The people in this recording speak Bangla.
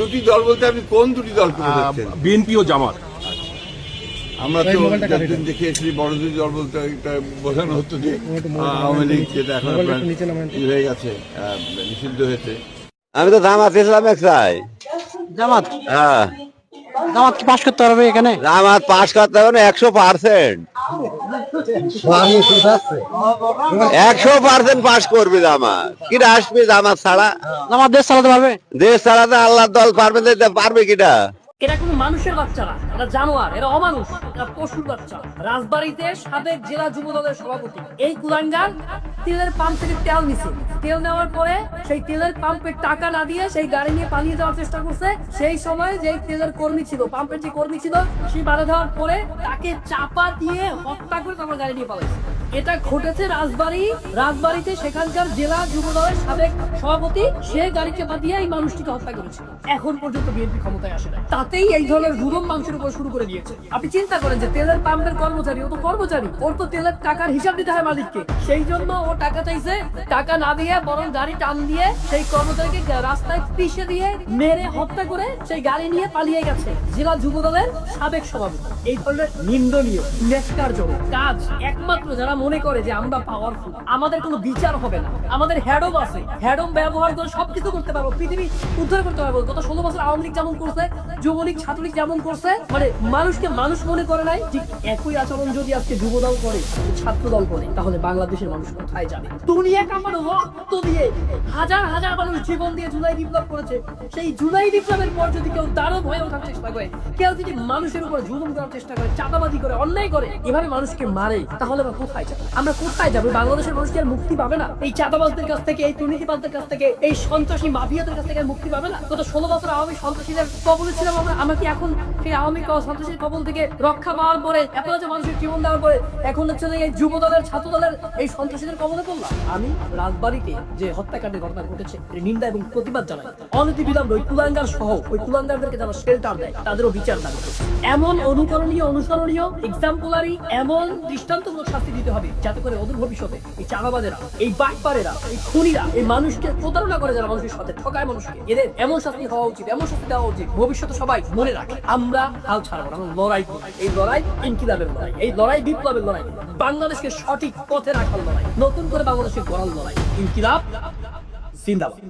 দুটি দল বলতে আপনি কোন দুটি বোঝাচ্ছেন বিএনপি ও জামাত। আমরা তো যতদিন দেখে এসেছি বড় দুটি দল বলতে এটা বোঝানো হতো যে আওয়ামী লীগ যেটা এখন আপনার হয়ে গেছে নিষিদ্ধ হয়েছে। আমি তো জামাত ইসলামে চাই। জামাত? হ্যাঁ। জামাত কি পাশ করতে পারবে এখানে? জামাত পাশ করতে হবে না একশো পার্সেন্ট। একশো পার্সেন্ট পাশ করবে জামাত কিটা আসবে জামাত ছাড়া? আমার দেশ চালাতে পারবে? দেশ ছাড়াতে আল্লাহ দল পারবে না, পারবে কিটা? এরা কোনো মানুষের বাচ্চা না এরা জানোয়ার, এরা অমানুষ, এরা পশুর বাচ্চা। রাজবাড়িতে সাবেক জেলা যুব দলের সভাপতি। এই কুলাঙ্গার তেলের পাম্প থেকে তেল নিছে। তেল নেওয়ার পরে সেই তেলের পাম্পের টাকা না দিয়ে সেই গাড়ি নিয়ে পালিয়ে যাওয়ার চেষ্টা করছে। সেই সময় যে তেলের কর্মী ছিল, পাম্পের যে কর্মী ছিল সেই বাধা দেওয়ার পরে তাকে চাপা দিয়ে হত্যা করে তারপর গাড়ি নিয়ে পালাইছে। এটা ঘটেছে রাজবাড়ি। রাজবাড়িতে সেখানকার জেলা যুবদলের সাবেক সভাপতি, সে গাড়ি চাপা দিয়ে এই মানুষটিকে হত্যা করেছে এখন পর্যন্ত বিএনপি ক্ষমতায় আসে না তাতেই এই ধরনের জুলুম মানুষের উপর শুরু করে দিয়েছে। আপনি চিন্তা করেন যে তেলের পাম্পের কর্মচারী, ও তো কর্মচারী। ওর তো তেলের টাকার হিসাব দিতে হয় মালিককে। সেই জন্য ও টাকা চাইছে, টাকা না দিয়ে বরং গাড়ি টান দিয়ে সেই কর্মচারীকে রাস্তায় পিষে দিয়ে মেরে হত্যা করে সেই গাড়ি নিয়ে পালিয়ে গেছে জেলা যুব দলের সাবেক সভাপতি। এই ধরনের নিন্দনীয় নেককারজনক কাজ একমাত্র যারা মনে করে যে আমরা পাওয়ারফুল আমাদের কোনো বিচার হবে না। আমাদের হ্যাডম আছে। হ্যাডম ব্যবহার করে সবকিছু করতে পারব। পৃথিবী উদ্ধার করতে পারব। গত ষোলো বছর আওয়ামী লীগ যেমন করছে যুবলীগ, ছাত্রলীগ যেমন করছে মানে মানুষকে মানুষ মনে করে নাই, ঠিক একই আচরণ যদি আজকে যুব দল করে ছাত্র দল করে, তাহলে বাংলাদেশের মানুষ কোথায় যাবে? দুনিয়া কামানো রক্ত দিয়ে হাজার হাজার মানুষ জীবন দিয়ে জুলাই বিপ্লব করেছে, সেই জুলাই বিপ্লবের পর যদি কেউ দারুণ হয়ে ওঠার চেষ্টা করে, কেউ যদি মানুষের উপর জুলুম করার চেষ্টা করে চাঁদাবাদি করে, অন্যায় করে, এভাবে মানুষকে মারে, তাহলে আমরা কোথায় যাব? আমরা কোথায় যাব? বাংলাদেশের মানুষ কি আর মুক্তি পাবে না? এই চাঁদাবাজদের কাছ থেকে, এই দুর্নীতিবাজদের কাছ থেকে, এই সন্ত্রাসী মাফিয়াদের কাছ থেকে মুক্তি পাবে না? গত ষোলো বছর আওয়ামী সন্ত্রাসীদের কবলে ছিলাম আমরা আমরা কি এখন সেই আওয়ামী কবল থেকে রক্ষা পাওয়ার পরে এত মানুষের জীবন দেওয়ার পরে এখন হচ্ছে এই যুব দলের, ছাত্র দলের এই সন্ত্রাসীদের কবলে পড়লাম আমি রাজবাড়িতে যে হত্যাকাণ্ডের ঘটনা ঘটেছে নিন্দা এবং প্রতিবাদ জানাই। ওই কুলাঙ্গার সহ ওই কুলাঙ্গারদেরকে যারা শেল্টার দেয়, তাদেরও বিচার দাবি এমন অনুকরণীয়, অনুসরণীয় এক্সাম্পলারি এমন দৃষ্টান্তমূলক শাস্তি দিতে হবে, যাতে করে অদূর ভবিষ্যতে এই চাঁদাবাজেরা, এই বাটপারেরা, এই খুনিরা, এই মানুষকে প্রতারণা করে যারা মানুষের সাথে ঠকায় মানুষকে। এদের এমন শাস্তি হওয়া উচিত, এমন শাস্তি দেওয়া উচিত, ভবিষ্যতে সবাই মনে রাখে, আমরা হাল ছাড়বো না লড়াই এই লড়াই ইনকিলাবের লড়াই, এই লড়াই বিপ্লবের লড়াই। বাংলাদেশকে সঠিক পথে রাখার লড়াই, নতুন করে বাংলাদেশের গড়াল লড়াই। ইনকিলাব, জিন্দাবাদ।